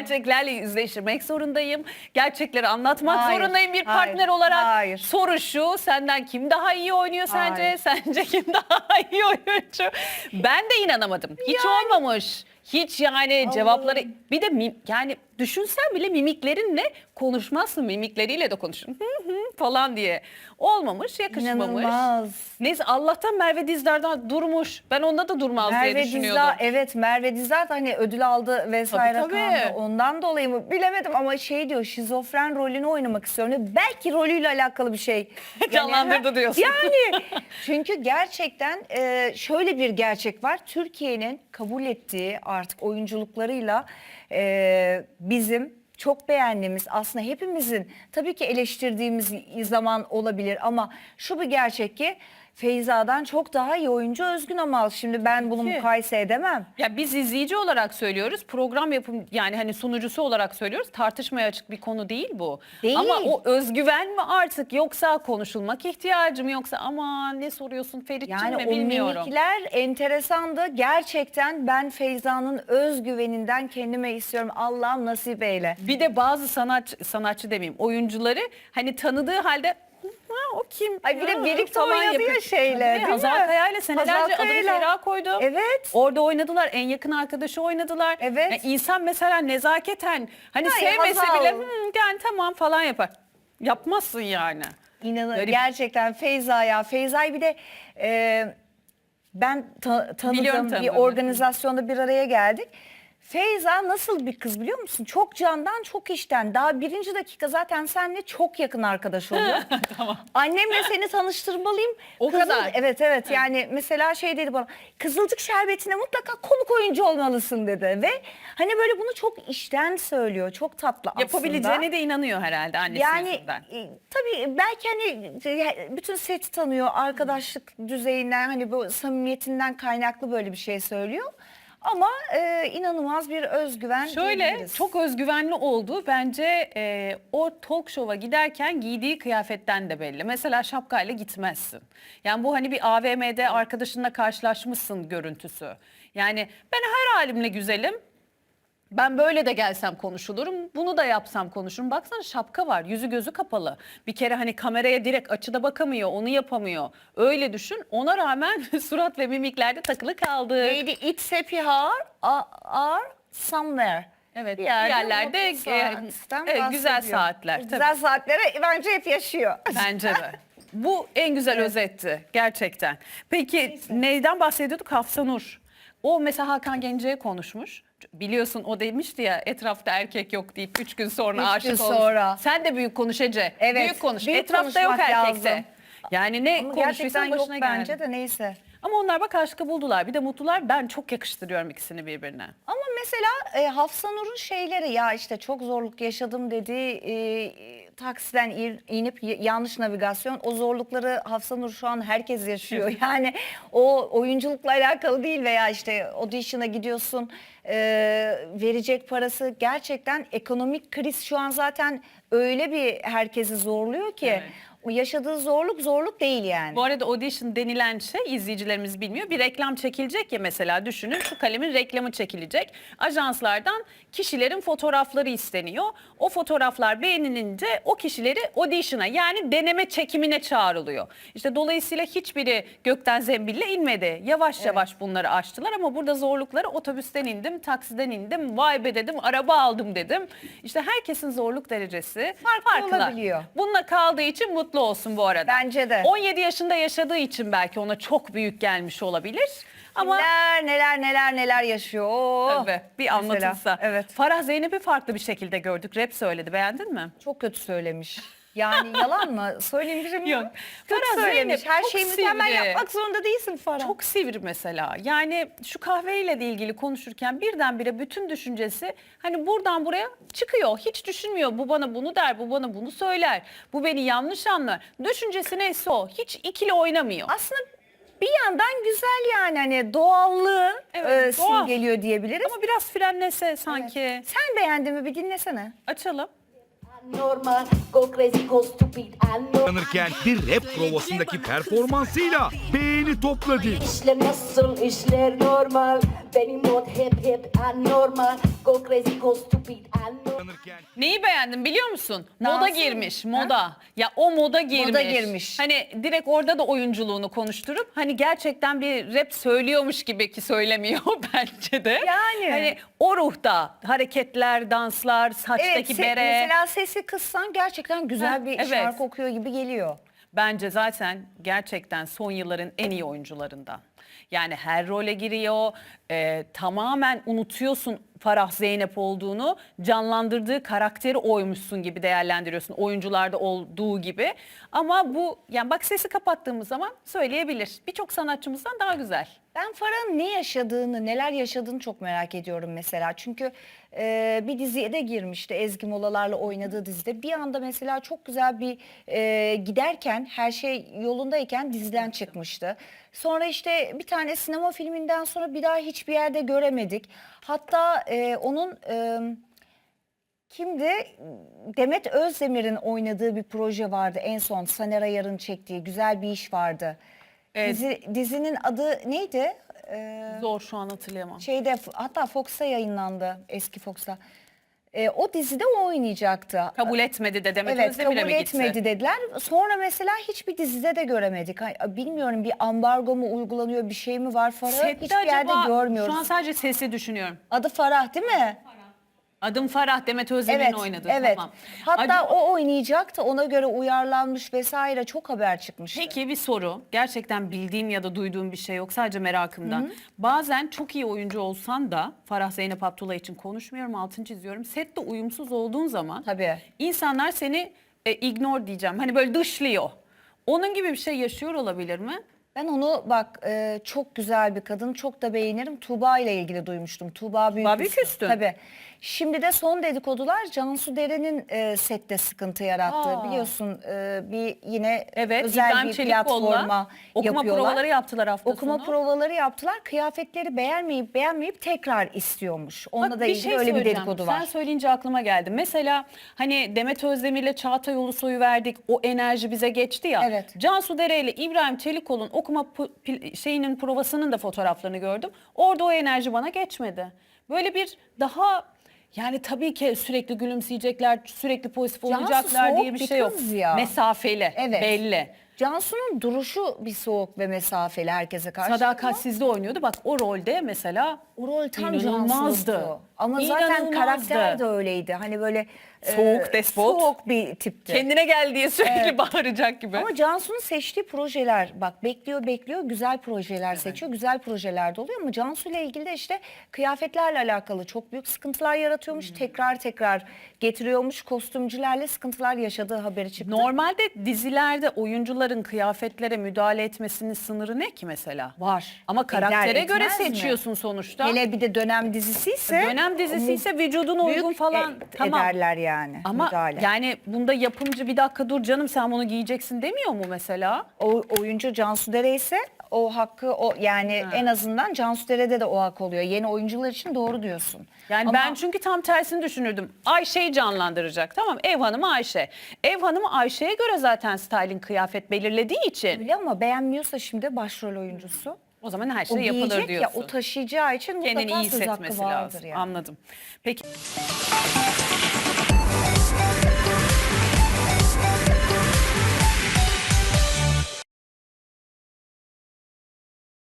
Gerçeklerle yüzleşmek zorundayım. Gerçekleri anlatmak Hayır, zorundayım bir hayır, partner olarak. hayır. Soru şu senden kim daha iyi oynuyor sence? Hayır. Sence kim daha iyi oyuncu? Ben de inanamadım. Hiç olmamış. Hiç yani cevapları bir de mim- yani düşünsen bile mimiklerinle konuşmazsın mimikleriyle de konuşun falan diye. Olmamış, yakışmamış. İnanılmaz. Neyse Allah'tan Merve Dizdar'dan durmuş. Ben onda da durmaz diye Merve düşünüyordum. Dizdar, evet Merve Dizdar da hani ödül aldı vesaire Tabii, tabii. kaldı. Ondan dolayı mı bilemedim ama şey diyor şizofren rolünü oynamak istiyorum. Belki rolüyle alakalı bir şey. Canlandırdı diyorsun. Yani çünkü gerçekten e, şöyle bir gerçek var. Türkiye'nin kabul ettiği artık oyunculuklarıyla e, bizim çok beğendiğimiz aslında hepimizin tabii ki eleştirdiğimiz zaman olabilir ama şu bir gerçek ki Feyza'dan çok daha iyi oyuncu Özgün Amal. Şimdi ben bunu ki. mukayese edemem. Ya biz izleyici olarak söylüyoruz. Program yapım yani hani sunucusu olarak söylüyoruz. Tartışmaya açık bir konu değil bu. Değil. Ama o özgüven mi artık yoksa konuşulmak ihtiyacı mı yoksa aman ne soruyorsun Ferit'ciğim Yani mi o bilmiyorum. mimikler enteresandı. Gerçekten ben Feyza'nın özgüveninden kendime istiyorum. Allah'ım nasip eyle. Bir de bazı sanatçı, sanatçı demeyeyim oyuncuları hani tanıdığı halde ha, o kim? Ay bir de Ha, birlikte falan oynadı yapıyor. ya şeyle, değil? Hazal Kaya ile senelerce adını. Feriha koydu. Evet. Orada oynadılar. En yakın arkadaşı oynadılar. Evet. Yani insan mesela nezaketen hani Hayır, sevmese Hazal. bile "Hı, yani tamam falan yapar. Yapmazsın yani. İnanın Garip. gerçekten Feyza ya. Feyza'yı bir de e, ben ta- tanıdığım Biliyorum bir tanıdığını. organizasyonda bir araya geldik. Feyza nasıl bir kız biliyor musun? Çok candan çok işten. Daha birinci dakika zaten seninle çok yakın arkadaş oluyor. Annemle seni tanıştırmalıyım. O kadar. Evet evet yani mesela şey dedi bana Kızılcık Şerbeti'ne mutlaka konuk oyuncu olmalısın dedi. Ve hani böyle bunu çok işten söylüyor. Çok tatlı aslında. Yapabileceğine de inanıyor herhalde annesi Yani yüzünden. e, tabii belki hani e, bütün seti tanıyor arkadaşlık düzeyinden hani bu samimiyetinden kaynaklı böyle bir şey söylüyor. Ama e, inanılmaz bir özgüven Şöyle diyebiliriz. çok özgüvenli olduğu bence e, o talk show'a giderken giydiği kıyafetten de belli. Mesela şapkayla gitmezsin. Yani bu hani bir AVM'de arkadaşınla karşılaşmışsın görüntüsü. Yani ben her halimle güzelim. Ben böyle de gelsem konuşulurum. Bunu da yapsam konuşurum. Baksana şapka var. Yüzü gözü kapalı. Bir kere hani kameraya direkt açıda bakamıyor. Onu yapamıyor. Öyle düşün. Ona rağmen surat ve mimiklerde takılı kaldı. Neydi? It's happy hour are, somewhere. Evet, Bir yerde yerlerde, e, evet, güzel saatler, tabii. Güzel saatlere bence hep yaşıyor. Bence de. Bu en güzel özetti gerçekten. Peki neyden bahsediyorduk? Hafsa Nur. O mesela Hakan Gence'ye konuşmuş. Biliyorsun o demişti ya etrafta erkek yok deyip üç gün sonra Üç aşık gün olmuş. sonra. Sen de büyük konuş Ece. Evet, Büyük konuş. büyük etrafta yok erkekte. lazım. Yani ne Ama konuşursan gerçekten yok başına bence geldi. de neyse. Ama onlar bak aşkı buldular. Bir de mutlular. Ben çok yakıştırıyorum ikisini birbirine. Ama mesela e, Hafsa Nur'un şeyleri ya işte çok zorluk yaşadım dediği e, taksiden in- inip yanlış navigasyon o zorlukları Hafsa Nur şu an herkes yaşıyor. Yani o oyunculukla alakalı değil veya işte audition'a gidiyorsun e, verecek parası gerçekten ekonomik kriz şu an zaten öyle bir herkesi zorluyor ki Evet. Yaşadığı zorluk zorluk değil yani. Bu arada audition denilen şey izleyicilerimiz bilmiyor. Bir reklam çekilecek ya mesela düşünün şu kalemin reklamı çekilecek. Ajanslardan kişilerin fotoğrafları isteniyor. O fotoğraflar beğenilince o kişileri audition'a yani deneme çekimine çağrılıyor. İşte dolayısıyla hiçbiri gökten zembille inmedi. Yavaş yavaş bunları aştılar ama burada zorlukları otobüsten indim, taksiden indim, vay be dedim, araba aldım dedim. İşte herkesin zorluk derecesi Farklı olabiliyor. Bununla kaldığı için mutlu olsun bu arada. Bence de. 17 yaşında yaşadığı için belki ona çok büyük gelmiş olabilir. Ama neler neler neler neler yaşıyor. Oo. Tabii, bir Mesela, anlatılsa. Evet. Farah Zeynep'i farklı bir şekilde gördük. Rap söyledi. Beğendin mi? Çok kötü söylemiş. Yani yalan mı? Söylemişim Yok. Farah söylemiş. Zeynep Her çok şeyi mükemmel sivri. yapmak zorunda değilsin Farah. Çok sivri mesela. Yani şu kahveyle de ilgili konuşurken birdenbire bütün düşüncesi hani buradan buraya çıkıyor. Hiç düşünmüyor. Bu bana bunu der, bu bana bunu söyler. Bu beni yanlış anlar. Düşüncesi neyse o. Hiç ikili oynamıyor. Aslında bir yandan güzel yani hani doğallığı Evet, e, doğal. simgeliyor diyebiliriz. Ama biraz frenlese sanki. Sen beğendin mi bir dinlesene. Açalım. Tanırken bir rap provasındaki performansıyla beğeni topladı. İşler nasıl, işler normal. Benim mod hep hep anormal. Go crazy, go stupid, anormal. Tanırken Neyi beğendin biliyor musun? Moda Dansın girmiş, moda. Ya o moda girmiş. girmiş. Hani direkt orada da oyunculuğunu konuşturup hani gerçekten bir rap söylüyormuş gibi ki söylemiyor bence de. Yani. Hani o ruhta hareketler, danslar, saçtaki Evet se- bere. mesela sesi kıssan gerçekten güzel Heh, bir evet. şarkı okuyor gibi geliyor. Bence zaten gerçekten son yılların en iyi oyuncularından. Yani her role giriyor, e, tamamen unutuyorsun Farah Zeynep olduğunu, canlandırdığı karakteri oymuşsun gibi değerlendiriyorsun oyuncularda olduğu gibi. Ama bu, yani bak sesi kapattığımız zaman söyleyebilir. Birçok sanatçımızdan daha güzel. Ben Farah'ın ne yaşadığını, neler yaşadığını çok merak ediyorum mesela. Çünkü e, bir diziye de girmişti Ezgi Molalar'la oynadığı dizide. Bir anda mesela çok güzel bir e, giderken, her şey yolundayken diziden çıkmıştı. Sonra işte bir tane sinema filminden sonra bir daha hiçbir yerde göremedik. Hatta e, onun... E, Kimdi? Demet Özdemir'in oynadığı bir proje vardı en son. Saner Ayar'ın çektiği güzel bir iş vardı. Evet. Dizi, dizinin adı neydi? Ee, Zor şu an hatırlayamam. şeyde hatta Fox'a yayınlandı eski Fox'a. Ee, o dizide o oynayacaktı. Kabul etmedi de Demet evet Özdemir'e kabul mi gitti? etmedi dediler. Sonra mesela hiçbir dizide de göremedik. Bilmiyorum bir ambargo mu uygulanıyor bir şey mi var Farah? Sette Hiçbir yerde acaba- görmüyoruz. Şu an sadece sesi düşünüyorum. Adı Farah değil mi? Adım Farah, Demet Özdemir'in Evet, oynadı. evet. Tamam. Hatta Acaba- o oynayacaktı. Ona göre uyarlanmış vesaire çok haber çıkmıştı. Peki bir soru. Gerçekten bildiğim ya da duyduğum bir şey yok. Sadece merakımdan. Bazen çok iyi oyuncu olsan da Farah Zeynep Abdullah için konuşmuyorum, altını çiziyorum. Sette uyumsuz olduğun zaman Tabii. insanlar seni e, ignore diyeceğim. Hani böyle dışlıyor. Onun gibi bir şey yaşıyor olabilir mi? Ben onu bak e, çok güzel bir kadın çok da beğenirim. Tuğba ile ilgili duymuştum. Tuğba Büyüküstün. Büyüküstün. Tabii. Şimdi de son dedikodular Cansu Deren'in e, sette sıkıntı yarattı. Aa. Biliyorsun e, bir yine Evet, özel İbrahim bir platforma okuma yapıyorlar. provaları yaptılar hafta Okuma sonu. provaları yaptılar. Kıyafetleri beğenmeyip beğenmeyip tekrar istiyormuş. Onunla Bak, da ilgili şey öyle bir dedikodu var. Sen söyleyince aklıma geldi. Mesela hani Demet Özdemir'le Çağatay Ulusoy'u verdik. O enerji bize geçti ya. Evet. Cansu Dere ile İbrahim Çelikol'un okuma şeyinin provasının da fotoğraflarını gördüm. Orada o enerji bana geçmedi. Böyle bir daha yani tabii ki sürekli gülümseyecekler, sürekli pozitif Cansu olacaklar soğuk diye bir şey yok. ya. Mesafeli, Evet. belli. Cansu'nun duruşu bir soğuk ve mesafeli herkese karşı. Sadakatsizde oynuyordu. Bak o rolde mesela O rol tam İnanılmazdı. Ama zaten İnanılmazdı. karakter de öyleydi. Hani böyle Soğuk, despot. Soğuk bir tipti. kendine gel diye sürekli bağıracak gibi. Ama Cansu'nun seçtiği projeler bak bekliyor bekliyor güzel projeler seçiyor. Güzel projeler de oluyor ama Cansu ile ilgili de işte kıyafetlerle alakalı çok büyük sıkıntılar yaratıyormuş. Hmm. Tekrar tekrar getiriyormuş. Kostümcülerle sıkıntılar yaşadığı haberi çıktı. Normalde dizilerde oyuncuların kıyafetlere müdahale etmesinin sınırı ne ki mesela? Var. Ama karaktere Eder, göre etmez mi? seçiyorsun sonuçta. Hele bir de dönem dizisi ise Dönem dizisi ise vücuduna büyük uygun falan e- tamam. ederler yani. Ama müdahale. yani bunda yapımcı bir dakika dur canım sen bunu giyeceksin demiyor mu mesela? o oyuncu Cansu Dere ise o hakkı o yani en azından Cansu Dere'de de o hak oluyor. Yeni oyuncular için doğru diyorsun. Yani Ama ben çünkü tam tersini düşünürdüm. Ayşe'yi canlandıracak tamam ev hanımı Ayşe. Ev hanımı Ayşe'ye göre zaten styling kıyafet belirlediği için öyle ama beğenmiyorsa şimdi başrol oyuncusu o zaman her o şey yapılır giyecek ya diyorsun. o taşıyacağı için Kendini mutlaka iyi söz hakkı vardır lazım. yani. Anladım. Peki